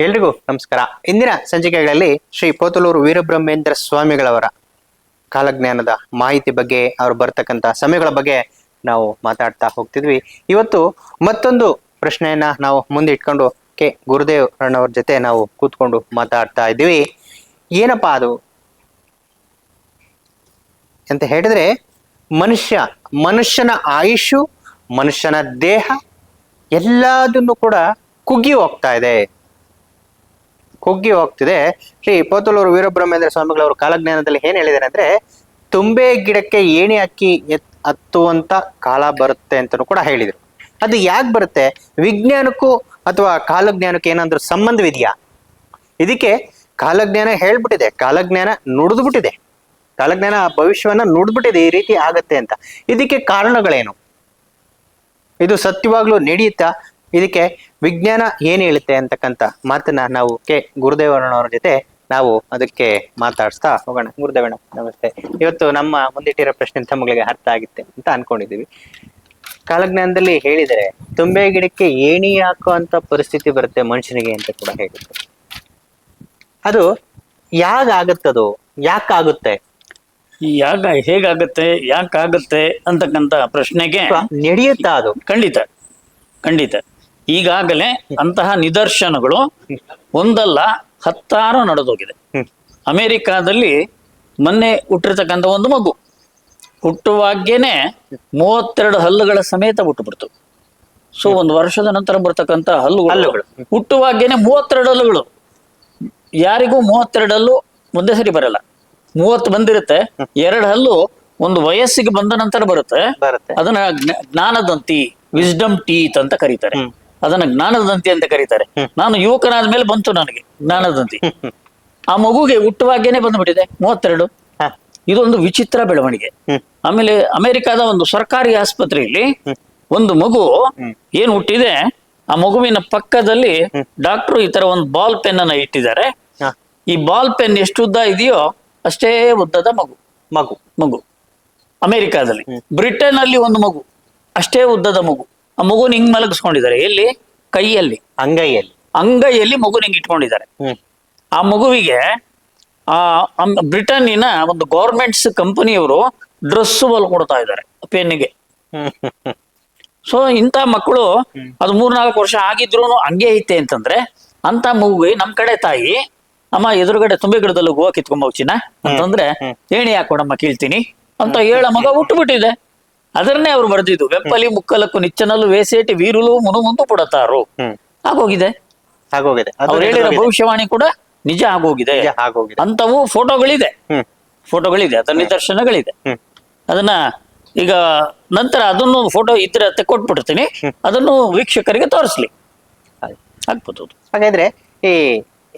ಎಲ್ರಿಗೂ ನಮಸ್ಕಾರ. ಇಂದಿನ ಸಂಚಿಕೆಗಳಲ್ಲಿ ಶ್ರೀ ಪೋತಲೂರು ವೀರಬ್ರಹ್ಮೇಂದ್ರ ಸ್ವಾಮಿಗಳವರ ಕಾಲಜ್ಞಾನದ ಮಾಹಿತಿ ಬಗ್ಗೆ, ಅವರು ಬರ್ತಕ್ಕಂಥ ಸಮಯಗಳ ಬಗ್ಗೆ ನಾವು ಮಾತಾಡ್ತಾ ಹೋಗ್ತಿದ್ವಿ. ಇವತ್ತು ಮತ್ತೊಂದು ಪ್ರಶ್ನೆಯನ್ನ ನಾವು ಮುಂದೆ ಇಟ್ಕೊಂಡು ಕೆ. ಗುರುದೇವ್ ರಣ್ಣವ್ರ ಜೊತೆ ನಾವು ಕೂತ್ಕೊಂಡು ಮಾತಾಡ್ತಾ ಇದ್ದೀವಿ. ಏನಪ್ಪಾ ಅದು? ಅಂತ ಹೇಳಿದ್ರೆ, ಮನುಷ್ಯ ಮನುಷ್ಯನ ಆಯುಷು, ಮನುಷ್ಯನ ದೇಹ ಎಲ್ಲದನ್ನು ಕೂಡ ಕುಗ್ಗಿ ಹೋಗ್ತಾ ಇದೆ. ಕುಗ್ಗಿ ಹೋಗ್ತಿದೆ. ಶ್ರೀ ಪೋತಲೂರು ವೀರಬ್ರಹ್ಮೇಂದ್ರ ಸ್ವಾಮಿಗಳವರು ಕಾಲಜ್ಞಾನದಲ್ಲಿ ಏನ್ ಹೇಳಿದ್ದಾರೆ ಅಂದ್ರೆ, ತುಂಬೆ ಗಿಡಕ್ಕೆ ಏಣಿ ಅಕ್ಕಿ ಹತ್ತುವಂತ ಕಾಲ ಬರುತ್ತೆ ಅಂತಲೂ ಕೂಡ ಹೇಳಿದ್ರು. ಅದು ಯಾಕೆ ಬರುತ್ತೆ? ವಿಜ್ಞಾನಕ್ಕೂ ಅಥವಾ ಕಾಲಜ್ಞಾನಕ್ಕೆ ಏನಾದ್ರೂ ಸಂಬಂಧವಿದೆಯಾ? ಇದಕ್ಕೆ ಕಾಲಜ್ಞಾನ ಹೇಳ್ಬಿಟ್ಟಿದೆ. ಕಾಲಜ್ಞಾನ ನುಡಿದ್ಬಿಟ್ಟಿದೆ. ಕಾಲಜ್ಞಾನ ಭವಿಷ್ಯವನ್ನ ನುಡಿದ್ಬಿಟ್ಟಿದೆ. ಈ ರೀತಿ ಆಗತ್ತೆ ಅಂತ. ಇದಕ್ಕೆ ಕಾರಣಗಳೇನು? ಇದು ಸತ್ಯವಾಗ್ಲೂ ನಡೆಯುತ್ತಾ? ಇದಕ್ಕೆ ವಿಜ್ಞಾನ ಏನ್ ಹೇಳುತ್ತೆ ಅಂತಕ್ಕಂಥ ಮಾತನ್ನ ನಾವು ಕೆ. ಗುರುದೇವಣ್ಣವರ ಜೊತೆ ನಾವು ಅದಕ್ಕೆ ಮಾತಾಡ್ಸ್ತಾ ಹೋಗೋಣ. ಗುರುದೇವಣ್ಣ ನಮಸ್ತೆ. ಇವತ್ತು ನಮ್ಮ ಮುಂದಿಟ್ಟಿರೋ ಪ್ರಶ್ನೆ ತಮ್ಮಗಳಿಗೆ ಅರ್ಥ ಆಗುತ್ತೆ ಅಂತ ಅನ್ಕೊಂಡಿದೀವಿ ಕಾಲಜ್ಞಾನದಲ್ಲಿ ಹೇಳಿದರೆ ತುಂಬೆ ಗಿಡಕ್ಕೆ ಏಣಿ ಅಂತ ಪರಿಸ್ಥಿತಿ ಬರುತ್ತೆ ಮನುಷ್ಯನಿಗೆ ಅಂತ ಕೂಡ ಹೇಳಿದ್ರು. ಅದು ಯಾಗಾಗತ್ತದು ಯಾಕಾಗುತ್ತೆ? ಯಾಕ ಹೇಗಾಗತ್ತೆ ಯಾಕಾಗತ್ತೆ ಅಂತಕ್ಕಂತ ಪ್ರಶ್ನೆಗೆ ನಡೆಯುತ್ತಾ ಅದು? ಖಂಡಿತ ಖಂಡಿತ. ಈಗಾಗಲೇ ಅಂತಹ ನಿದರ್ಶನಗಳು ಒಂದಲ್ಲ ಹತ್ತಾರು ನಡೆದೋಗಿದೆ. ಅಮೆರಿಕಾದಲ್ಲಿ ಮೊನ್ನೆ ಹುಟ್ಟಿರ್ತಕ್ಕಂಥ ಒಂದು ಮಗು. ಹುಟ್ಟುವಾಗ್ಯೇನೆ ಮೂವತ್ತೆರಡು ಹಲ್ಲುಗಳ ಸಮೇತ ಹುಟ್ಟುಬಿಡ್ತು. ಸೊ ಒಂದು ವರ್ಷದ ನಂತರ ಬರ್ತಕ್ಕಂಥ ಹಲ್ಲು ಹಲ್ಲುಗಳು. ಹುಟ್ಟುವಾಗ್ಯೇನೆ ಮೂವತ್ತೆರಡು ಹಲ್ಲುಗಳು. ಯಾರಿಗೂ ಮೂವತ್ತೆರಡು ಹಲ್ಲು ಮುಂದೆ ಸರಿ ಬರಲ್ಲ. ಮೂವತ್ತು ಬಂದಿರುತ್ತೆ ಎರಡು ಹಲ್ಲು ಒಂದು ವಯಸ್ಸಿಗೆ ಬಂದ ನಂತರ ಬರುತ್ತೆ. ಅದನ್ನ ಜ್ಞಾನದಂತಿ ವಿಸ್ಡಮ್ ಟೀತ್ ಅಂತ ಕರೀತಾರೆ. ಅದನ್ನ ಜ್ಞಾನದಂತಿ ಅಂತ ಕರೀತಾರೆ. ನಾನು ಯುವಕನಾದ ಮೇಲೆ ಬಂತು ನನಗೆ ಜ್ಞಾನದಂತಿ. ಆ ಮಗುಗೆ ಹುಟ್ಟುವಾಗೇನೆ ಬಂದ್ಬಿಟ್ಟಿದೆ ಮೂವತ್ತೆರಡು. ಇದೊಂದು ವಿಚಿತ್ರ ಬೆಳವಣಿಗೆ. ಆಮೇಲೆ ಅಮೆರಿಕಾದ ಒಂದು ಸರ್ಕಾರಿ ಆಸ್ಪತ್ರೆಯಲ್ಲಿ ಒಂದು ಮಗು ಏನ್ ಹುಟ್ಟಿದೆ ಆ ಮಗುವಿನ ಪಕ್ಕದಲ್ಲಿ ಡಾಕ್ಟರ್ ಈ ತರ ಒಂದು ಬಾಲ್ ಪೆನ್ ಅನ್ನ ಇಟ್ಟಿದ್ದಾರೆ. ಈ ಬಾಲ್ ಪೆನ್ ಎಷ್ಟು ಉದ್ದ ಇದೆಯೋ ಅಷ್ಟೇ ಉದ್ದದ ಮಗು. ಮಗು. ಮಗು. ಅಮೆರಿಕಾದಲ್ಲಿ. ಬ್ರಿಟನ್ ಅಲ್ಲಿ ಒಂದು ಮಗು ಅಷ್ಟೇ ಉದ್ದದ ಮಗು. ಆ ಮಗುನ ಹಿಂಗ್ ಮಲಗಿಸ್ಕೊಂಡಿದ್ದಾರೆ. ಎಲ್ಲಿ? ಕೈಯಲ್ಲಿ. ಅಂಗೈಯಲ್ಲಿ. ಅಂಗೈಯಲ್ಲಿ ಮಗುನ ಹಿಂಗ್ ಇಟ್ಕೊಂಡಿದ್ದಾರೆ. ಹ್ಮ್. ಆ ಮಗುವಿಗೆ ಆ ಅಮ್- ಬ್ರಿಟನ್ನಿನ ಒಂದು ಗೌರ್ಮೆಂಟ್ಸ್ ಕಂಪನಿಯವರು ಡ್ರೆಸ್ ಹೊಲ್ ಕೊಡ್ತಾ ಇದ್ದಾರೆ ಪೆನ್ನಿಗೆ. ಹ್ಮ್. ಹ್ಮ್ ಹ್ಮ್ ಸೊ ಇಂಥ ಮಕ್ಕಳು ಅದು ಮೂರ್ನಾಲ್ಕು ವರ್ಷ ಆಗಿದ್ರು ಹಂಗೆ ಐತೆ ಅಂತಂದ್ರೆ ಅಂತ ಮಗುವಿ ನಮ್ ಕಡೆ ತಾಯಿ ಅಮ್ಮ ಎದುರುಗಡೆ ತುಂಬೆ ಗಿಡದಲ್ಲಿ ಹೂವು ಕಿತ್ಕೊಂಡ್ ಚಿನ್ನ ಅಂತಂದ್ರೆ ಏಣಿ ಹಾಕೊಡಮ್ಮ ಕೀಳ್ತೀನಿ ಅಂತ ಹೇಳ ಮಗ ಹುಟ್ಟುಬಿಟ್ಟಿದೆ ಅದನ್ನೇ ಅವ್ರು ಬರೆದಿದ್ದು. ವೆಪ್ಪಲಿ ಮುಕ್ಕಲಕ್ಕೂ ನಿಚ್ಚನಲ್ಲೂ ವೇಸೇಟಿ ವೀರುಲು ಮುನುಮುಂದು ಪುಡತಾರು. ಹ್ಮ್. ಆಗೋಗಿದೆ. ಆಗೋಗಿದೆ. ಅವ್ರು ಹೇಳಿರೋ ಭವಿಷ್ಯವಾಣಿ ಕೂಡ ನಿಜ ಆಗೋಗಿದೆ. ಅಂತವು ಫೋಟೋಗಳಿದೆ. ಫೋಟೋಗಳಿದೆ ಅದರ ನಿದರ್ಶನಗಳಿದೆ. ಅದನ್ನ ಈಗ ನಂತರ ಅದನ್ನು ಫೋಟೋ ಇದ್ರೆ ಕೊಟ್ಬಿಡ್ತೀನಿ. ಅದನ್ನು ವೀಕ್ಷಕರಿಗೆ ತೋರಿಸ್ಲಿ. ಆಗ್ಬೋದು ಹಾಗಾದ್ರೆ ಈ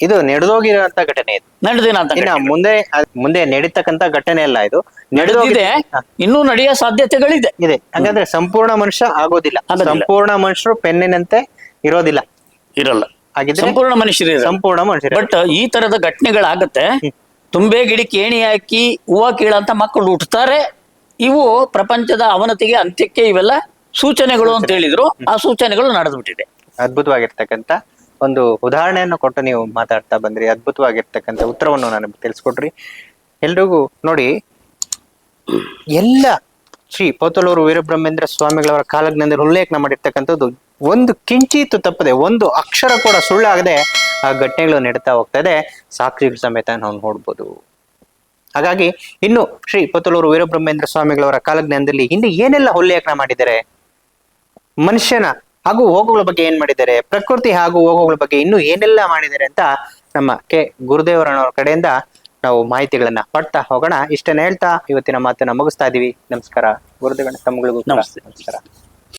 ಇದು ನಡೆದೋಗಿರುವಂತ ಘಟನೆ ಇದು. ನಡೆದಿನ ಅಂತ ಇನ್ನ ಮುಂದೆ ಅದ್- ಮುಂದೆ ನಡೀತಕ್ಕಂತ ಘಟನೆ ಅಲ್ಲ ಇದು. ನಡೆದೋಗಿದೆ ಇನ್ನೂ ನಡೆಯೋ ಸಾಧ್ಯತೆಗಳಿದೆ. ಇದೆ. ಹಾಗಾದ್ರೆ ಸಂಪೂರ್ಣ ಮನುಷ್ಯ ಆಗೋದಿಲ್ಲ. ಆಗೋದಿಲ್ಲ. ಸಂಪೂರ್ಣ ಮನುಷ್ಯರು ಪೆನ್ನಿನಂತೆ ಇರೋದಿಲ್ಲ. ಇರಲ್ಲ. ಹಾಗಿದ್ರೆ ಸಂಪೂರ್ಣ ಮನುಷ್ಯರು ಸಂಪೂರ್ಣ ಮನುಷ್ಯರು ಬಟ್ ಈ ತರದ ಘಟನೆಗಳಾಗತ್ತೆ. ತುಂಬೆ ಗಿಡಕ್ಕೆ ಏಣಿ ಹಾಕಿ ಹೂವ ಕೀಳಂತ ಮಕ್ಕಳು ಹುಟ್ಟುತ್ತಾರೆ ಇವು ಪ್ರಪಂಚದ ಅವನತಿಗೆ ಅಂತ್ಯಕ್ಕೆ ಇವೆಲ್ಲ ಸೂಚನೆಗಳು ಅಂತ ಹೇಳಿದ್ರು. ಆ ಸೂಚನೆಗಳು ನಡೆದ್ಬಿಟ್ಟಿದೆ. ಅದ್ಭುತವಾಗಿರ್ತಕ್ಕಂತ ಒಂದು ಉದಾಹರಣೆಯನ್ನು ಕೊಟ್ಟು ನೀವು ಮಾತಾಡ್ತಾ ಬಂದ್ರಿ, ಅದ್ಭುತವಾಗಿರ್ತಕ್ಕಂಥ ಉತ್ತರವನ್ನು ನನಗೆ ತಿಳಿಸ್ಕೊಟ್ರಿ. ಎಲ್ರಿಗೂ ನೋಡಿ, ಎಲ್ಲ ಶ್ರೀ ಪೋತಲೂರು ವೀರಬ್ರಹ್ಮೇಂದ್ರ ಸ್ವಾಮಿಗಳವರ ಕಾಲಜ್ಞಾನದಲ್ಲಿ ಉಲ್ಲೇಖನ ಮಾಡಿರ್ತಕ್ಕಂಥದ್ದು ಒಂದು ಕಿಂಚಿತ್ತು ತಪ್ಪದೆ, ಒಂದು ಅಕ್ಷರ ಕೂಡ ಸುಳ್ಳಾಗದೆ ಆ ಘಟನೆಗಳು ನಡೀತಾ ಹೋಗ್ತಾ ಇದೆ. ಸಾಕ್ಷಿಗಳ ಸಮೇತ ನಾವು ನೋಡ್ಬೋದು. ಹಾಗಾಗಿ ಇನ್ನು ಶ್ರೀ ಪೋತಲೂರು ವೀರಬ್ರಹ್ಮೇಂದ್ರ ಸ್ವಾಮಿಗಳವರ ಕಾಲಜ್ಞಾನದಲ್ಲಿ ಹಿಂದೆ ಏನೆಲ್ಲ ಉಲ್ಲೇಖನ ಮಾಡಿದ್ದಾರೆ ಮನುಷ್ಯನ ಹಾಗೂ ಹೋಗುಗಳ ಬಗ್ಗೆ ಏನ್ ಮಾಡಿದ್ದಾರೆ? ಪ್ರಕೃತಿ ಹಾಗೂ ಹೋಗುಗಳ ಬಗ್ಗೆ ಇನ್ನೂ ಏನೆಲ್ಲ ಮಾಡಿದ್ದಾರೆ ಅಂತ ನಮ್ಮ ಕೆ. ಗುರುದೇವರಣ್ಣವ್ರ ಕಡೆಯಿಂದ ನಾವು ಮಾಹಿತಿಗಳನ್ನ ಪಡ್ತಾ ಹೋಗೋಣ. ಇಷ್ಟನ್ನ ಹೇಳ್ತಾ ಇವತ್ತಿನ ಮಾತನ್ನ ಮುಗಿಸ್ತಾ ಇದೀವಿ. ನಮಸ್ಕಾರ. ಗುರುದೇವಣ್ಣ ತಮ್ಮಗಳಿಗೂ ನಮಸ್ತೆ. ನಮಸ್ಕಾರ.